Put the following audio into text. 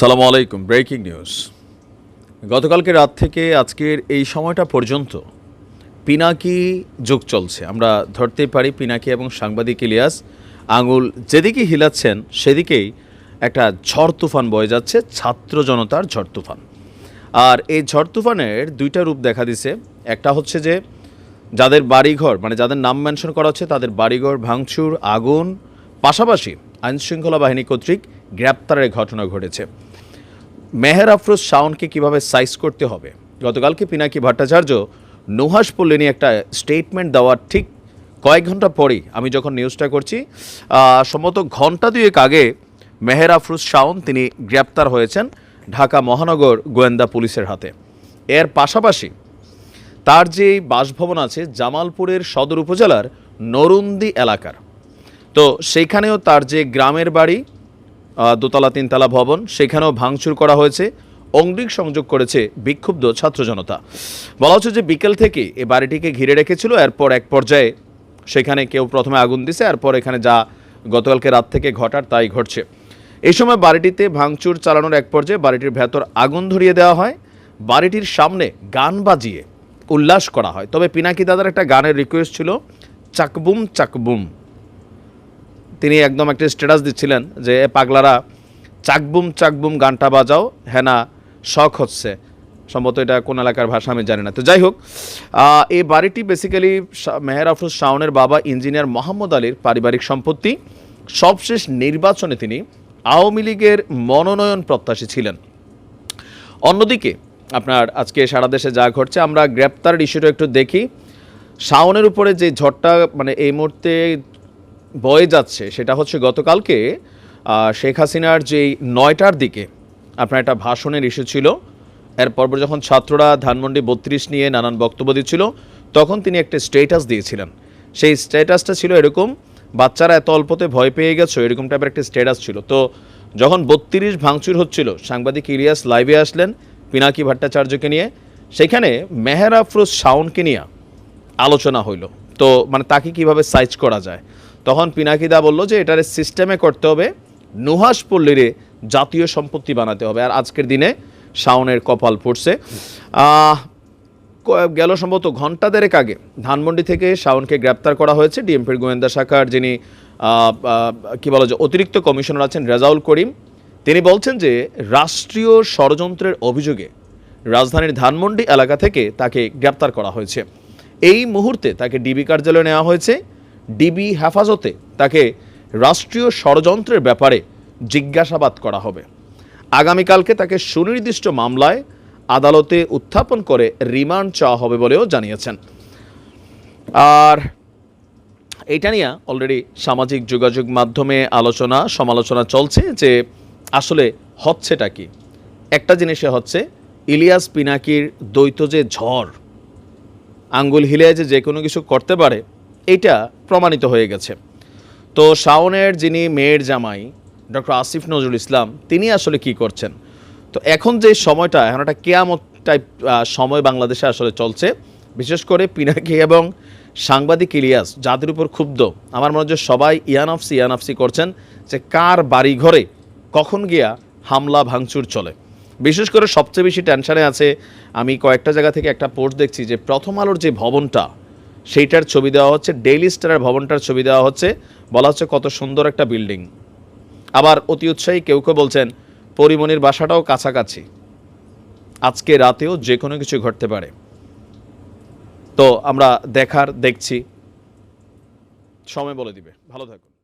সালামু আলাইকুম breaking news গতকালকে রাত থেকে আজকের এই সময়টা পর্যন্ত পিনাকি যুগ চলছে। আমরা ধরতেই পারি পিনাকি এবং সাংবাদিক ইলিয়াস আঙুল যেদিকে হিলাচ্ছেন, সেদিকেই একটা ঝড় তুফান বয়ে যাচ্ছে, ছাত্র জনতার ঝড় তুফান। আর এই ঝড় তুফানের দুইটা রূপ দেখা দিছে। একটা হচ্ছে যে, যাদের বাড়িঘর মানে যাদের নাম মেনশন করা হচ্ছে, তাদের বাড়িঘর ভাঙচুর, আগুন, পাশাপাশি আইনশৃঙ্খলা বাহিনী কর্তৃক গ্রেপ্তারের ঘটনা ঘটেছে। মেহের আফরোজ শাওনকে কীভাবে সাইজ করতে হবে? গতকালকে পিনাকি ভট্টাচার্য নুহাস পল্লী নিয়ে একটা স্টেটমেন্ট দেওয়ার ঠিক কয়েক ঘণ্টা পরেই আমি যখন নিউজটা করছি সম্ভবত ঘণ্টা দুয়েক আগে মেহের আফরোজ শাওন তিনি গ্রেপ্তার হয়েছেন ঢাকা মহানগর গোয়েন্দা পুলিশের হাতে। এর পাশাপাশি তার যে বাসভবন আছে জামালপুরের সদর উপজেলার নরুন্দি এলাকার, তো সেইখানেও তার যে গ্রামের বাড়ি দোতলা তিনতলা ভবন, সেখানেও ভাঙচুর করা হয়েছে। অঙ্গিক সংযোগ করেছে বিক্ষুব্ধ ছাত্র জনতা। বলা হচ্ছে যে বিকেল থেকে এ বাড়িটিকে ঘিরে রেখেছিল, এরপর এক পর্যায়ে সেখানে কেউ প্রথমে আগুন দিছে, এরপর এখানে যা গতকালকে রাত থেকে ঘটার তাই ঘটছে। এই সময় বাড়িটিতে ভাঙচুর চালানোর এক পর্যায়ে বাড়িটির ভেতর আগুন ধরিয়ে দেওয়া হয়। বাড়িটির সামনে গান বাজিয়ে উল্লাস করা হয়। তবে পিনাকি দাদার একটা গানের রিকোয়েস্ট ছিল, চাকবুম চাকবুম। তিনি একদম একটা স্ট্যাটাস দিচ্ছিলেন যে, এ পাগলারা, চাকবুম চাকবুম গানটা বাজাও, হেনা, শখ হচ্ছে। সম্ভবত এটা কোন এলাকার ভাষা আমি জানি না। তো যাই হোক এই বাড়িটি বেসিক্যালি মেহের আফরোজ শাওনের বাবা ইঞ্জিনিয়ার মোহাম্মদ আলীর পারিবারিক সম্পত্তি। সবশেষ নির্বাচনে তিনি আওয়ামী লীগের মনোনয়ন প্রত্যাশী ছিলেন। অন্যদিকে, আপনার আজকে সারা দেশে যা ঘটছে, আমরা গ্রেপ্তার ইস্যুটা একটু দেখি। শাওনের উপরে যে ঝড়টা মানে এই মুহূর্তে বয়ে যাচ্ছে সেটা হচ্ছে গতকালকে শেখ হাসিনার যেই নয়টার দিকে আপনার একটা ভাষণের ইস্যু ছিল, এরপর যখন ছাত্ররা ধানমন্ডি বত্রিশ নিয়ে নানান বক্তব্য দিচ্ছিল, তখন তিনি একটা স্টেটাস দিয়েছিলেন। সেই স্ট্যাটাসটা ছিল এরকম, বাচ্চারা এত অল্পতে ভয় পেয়ে গেছো, এরকম টাইপের একটা স্ট্যাটাস ছিল। তো যখন বত্রিশ ভাঙচুর হচ্ছিল, সাংবাদিক ইলিয়াস লাইভে আসলেন, পিনাকি ভট্টাচার্যকে নিয়ে, সেখানে মেহের আফরোজ শাওনকে নিয়ে আলোচনা হইল। তো মানে তাকে কীভাবে সাইজ করা যায়? তখন পিনাকিদা বলল যে এটার সিস্টেমে করতে হবে নুহাস পল্লীরে জাতীয় সম্পত্তি বানাতে হবে। আর আজকের দিনে শাওনের কপাল পড়ছে গেল সম্ভবত ঘণ্টা দেড়েক আগে ধানমন্ডি থেকে শাওনকে গ্রেপ্তার করা হয়েছে ডিএমপির গোয়েন্দা শাখার যিনি কি বলা যায় অতিরিক্ত কমিশনার আছেন রেজাউল করিম। তিনি বলছেন যে রাষ্ট্রীয় ষড়যন্ত্রের অভিযোগে রাজধানীর ধানমন্ডি এলাকা থেকে তাকে গ্রেপ্তার করা হয়েছে। এই মুহূর্তে তাকে ডিবি কার্যালয়ে নেওয়া হয়েছে। ডিবি হেফাজতে তাকে রাষ্ট্রীয় ষড়যন্ত্রের ব্যাপারে জিজ্ঞাসাবাদ করা হবে। আগামীকালকে তাকে সুনির্দিষ্ট মামলায় আদালতে উত্থাপন করে রিমান্ড চাওয়া হবে বলেও জানিয়েছেন। আর এটা নিয়ে অলরেডি সামাজিক যোগাযোগ মাধ্যমে আলোচনা, সমালোচনা চলছে যে আসলে হচ্ছেটা কি? একটা জিনিসে হচ্ছে, ইলিয়াস পিনাকির দ্বৈত যে ঝড়, আঙ্গুল হিলে যে যে কোনো কিছু করতে পারে এইটা প্রমাণিত হয়ে গেছে। তো শাওনের যিনি মেয়ের জামাই, ডক্টর আসিফ নজরুল ইসলাম, তিনি আসলে কি করছেন? তো এখন যে সময়টা, এখন একটা কেয়ামত টাইপ সময় বাংলাদেশে আসলে চলছে। বিশেষ করে পিনাকি এবং সাংবাদিক ইলিয়াস, যাদের উপর ক্ষুব্ধ। আমার মনে হচ্ছে সবাই ইয়ানাফসি ইয়ানাফসি করছেন যে কার বাড়ি ঘরে কখন গিয়া হামলা ভাঙচুর চলে। বিশেষ করে সবচেয়ে বেশি টেনশানে আছে, আমি কয়েকটা জায়গা থেকে একটা পোস্ট দেখছি যে প্রথম আলোর যে ভবনটা সেইটার ছবি দেওয়া হচ্ছে ডেইলি স্টারের ভবনটার ছবি দেওয়া হচ্ছে, বলা হচ্ছে কত সুন্দর একটা বিল্ডিং আবার অতি উৎসাহী কেউ কেউ বলছেন পরিমণির বাসাটাও কাছাকাছি। আজকে রাতেও যে কোনো কিছু ঘটতে পারে। তো আমরা দেখার, দেখছি। সময় বলে দিবে। ভালো থাকুন।